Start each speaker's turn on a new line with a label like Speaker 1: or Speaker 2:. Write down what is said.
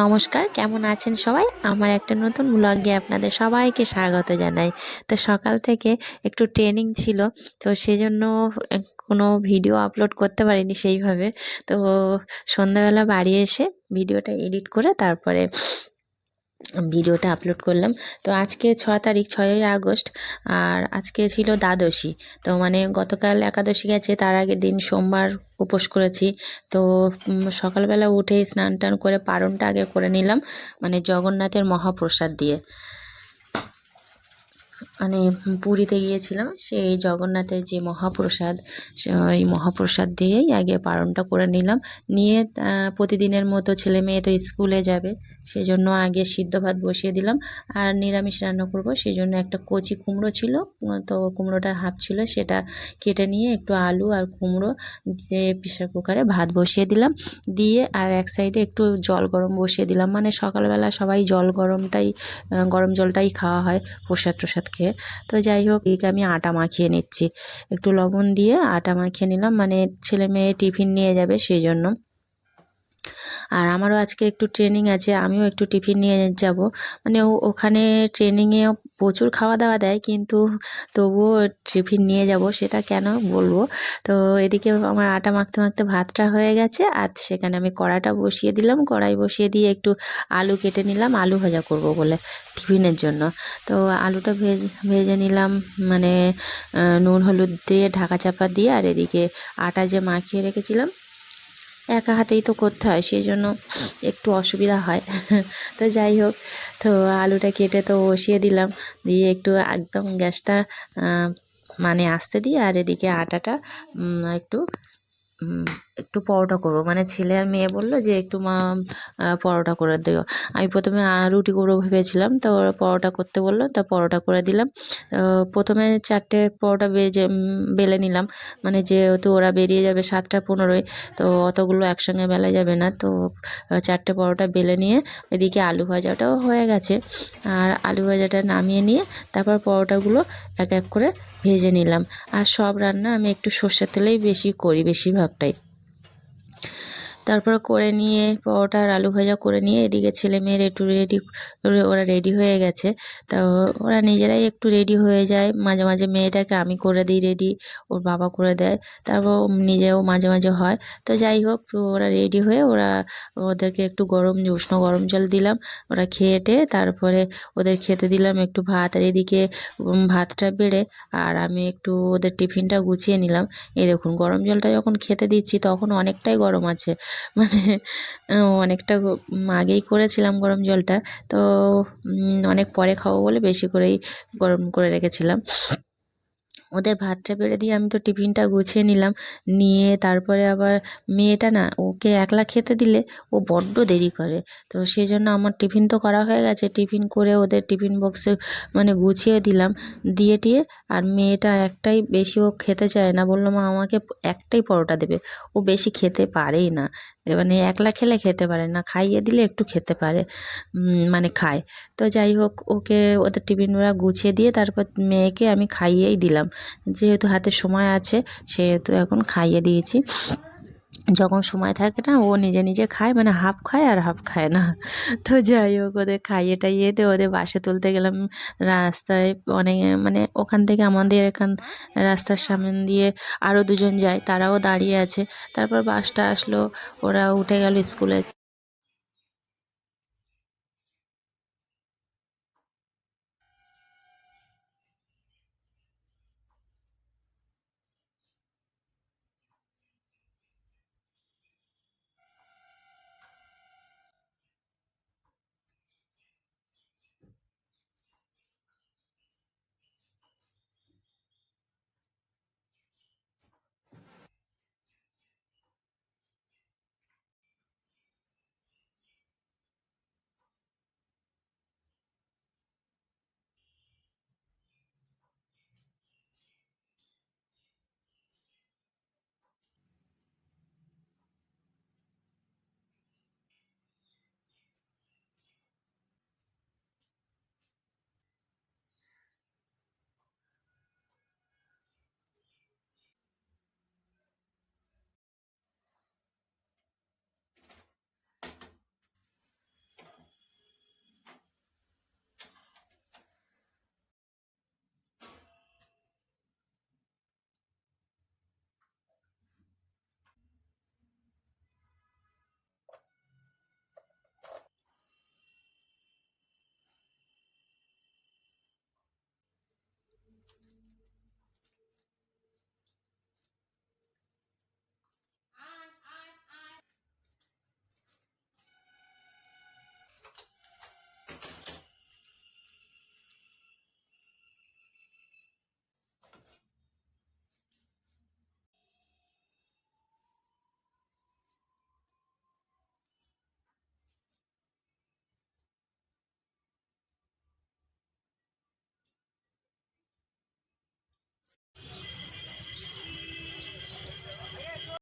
Speaker 1: নমস্কার, কেমন আছেন সবাই? আমার একটা নতুন ব্লগে আপনাদের সবাইকে স্বাগত জানাই। তো সকাল থেকে একটু ট্রেনিং ছিল, তো সেজন্য কোনো ভিডিও আপলোড করতে পারিনি সেইভাবে। তো সন্ধ্যাবেলা বাড়ি এসে ভিডিওটা এডিট করে তারপরে ভিডিওটা আপলোড করলাম। তো আজকে ছ তারিখ, ছয়ই আগস্ট, আর আজকে ছিল দ্বাদশী। তো মানে গতকাল একাদশী গেছে, তার আগের দিন সোমবার উপোস করেছি। তো সকালবেলা উঠে স্নান টান করে পারণটা আগে করে নিলাম মানে জগন্নাথের মহাপ্রসাদ দিয়ে। মানে পুরীতে গিয়েছিলাম, সেই জগন্নাথের যে মহাপ্রসাদ ওই মহাপ্রসাদ দিয়েই আগে পালনটা করে নিলাম। নিয়ে প্রতিদিনের মতো ছেলে মেয়ে তো স্কুলে যাবে, সেজন্য আগে সিদ্ধ ভাত বসিয়ে দিলাম। আর নিরামিষ রান্না করব সেই জন্য একটা কচি কুমড়ো ছিল, তো কুমড়োটার হাফ ছিল, সেটা কেটে নিয়ে একটু আলু আর কুমড়ো দিয়ে প্রেশার কুকারে ভাত বসিয়ে দিলাম। দিয়ে আর এক সাইডে একটু জল গরম বসিয়ে দিলাম। মানে সকালবেলা সবাই জল গরমটাই গরম জলটাই খাওয়া হয় প্রসাদ টসাদ খেয়ে। তো যাই হোক এদিকে আমি আটা মাখিয়ে নিচ্ছি। একটু লবণ দিয়ে আটা মাখিয়ে নিলাম। মানে ছেলে মেয়ে টিফিন নিয়ে যাবে, সেই জন্য। আর আমারও আজকে একটু ট্রেনিং আছে, আমিও একটু টিফিন নিয়ে যাব। মানে ওখানে ট্রেনিংয়ে প্রচুর খাওয়া দাওয়া দেয়, কিন্তু তবুও টিফিন নিয়ে যাব, সেটা কেন বলব? তো এদিকে আমার আটা মাখতে মাখতে ভাতটা হয়ে গেছে, আর সেখানে আমি কড়াটা বসিয়ে দিলাম। কড়াই বসিয়ে দিয়ে একটু আলু কেটে নিলাম, আলু ভাজা করব বলে টিফিনের জন্য। তো আলুটা ভেজ, ভেজে নিলাম মানে নুন, হলুদ দিয়ে ঢাকা চাপা দিয়ে, আর এদিকে আটা যে মাখিয়ে রেখেছিলাম একা হাতেই তো করতে হয় সেই জন্য একটু অসুবিধা হয়। তো যাই হোক, তো আলুটা কেটে তো বসিয়ে দিলাম, দিয়ে একটু একদম গ্যাসটা মানে আসতে দিয়ে আর এদিকে আটাটা একটু একটু পরোটা করব। মানে ছেলে আর মেয়ে বলল যে, একটু মা পরোটা করে দিও। আমি প্রথমে রুটি করব ভেবেছিলাম, তো পরোটা করতে বলল, তা পরোটা করে দিলাম। প্রথমে চারটে পরোটা বেজে বেলে নিলাম। মানে যেহেতু ওরা বেরিয়ে যাবে সাতটা পনেরোয়, তো অতগুলো একসঙ্গে বেলা যাবে না। তো চারটে পরোটা বেলে নিয়ে এদিকে আলু ভাজাটাও হয়ে গেছে। আর আলু ভাজাটা নামিয়ে নিয়ে তারপর পরোটাগুলো এক এক করে ভেজে নিলাম। আর সব রান্না আমি একটু সর্ষের তেলেই বেশি করি, বেশিরভাগটাই। তারপর করে নিয়ে পরোটা আর আলু ভাজা করে নিয়ে এদিকে ছেলে মেয়ের একটু রেডি ওরা রেডি হয়ে গেছে। তা ওরা নিজেরাই একটু রেডি হয়ে যায়। মাঝে মাঝে মেয়েটাকে আমি করে দিই রেডি ওর বাবা করে দেয়। তারপর নিজেও মাঝে মাঝে হয়। তো যাই হোক ওরা রেডি হয়ে ওরা ওদেরকে একটু গরম, উষ্ণ গরম জল দিলাম। ওরা খেয়ে টেয়ে তারপরে ওদের খেতে দিলাম একটু ভাত। আর এদিকে ভাতটা বেড়ে আর আমি একটু ওদের টিফিনটা গুছিয়ে নিলাম। এই দেখুন, গরম জলটা যখন খেতে দিচ্ছি তখন অনেকটাই গরম আছে। মানে অনেকটা আগেই করেছিলাম গরম জলটা। তো অনেক পরে খাব বলে বেশি করেই গরম করে রেখেছিলাম। ওদের ভাতটা বেড়ে দিয়ে আমি তো টিফিনটা গুছিয়ে নিলাম। নিয়ে তারপরে আবার মেয়েটা না, ওকে একলা খেতে দিলে ও বড্ড দেরি করে। তো সেই জন্য আমার টিফিন তো করা হয়ে গেছে। টিফিন করে ওদের টিফিন বক্সে মানে গুছিয়ে দিলাম। দিয়ে টিয়ে আর মেয়েটা একটাই বেশি ও খেতে চায় না। বলল, মা, আমাকে একটাই পরোটা দেবে। ও বেশি খেতে পারেই না। মানে একলা খেলে খেতে পারে না, খাইয়ে দিলে একটু খেতে পারে মানে খায়। তো যাই হোক, ওকে, ওদের টিফিনগুলো গুছিয়ে দিয়ে তারপর মেয়েকে আমি খাইয়েই দিলাম। যেহেতু হাতে সময় আছে, সেহেতু এখন খাইয়ে দিয়েছি। যখন সময় থাকে না, ও নিজে নিজে খায় মানে হাফ খায় আর হাফ খায় না। তো যাই হোক, ওদের খাইয়ে টাইয়ে দিয়ে ওদের বাসে তুলতে গেলাম। রাস্তায় অনেক মানে ওখান থেকে আমাদের এখান রাস্তার সামনে দিয়ে আরও দুজন যায়, তারাও দাঁড়িয়ে আছে। তারপর বাসটা আসলো, ওরা উঠে গেল স্কুলে।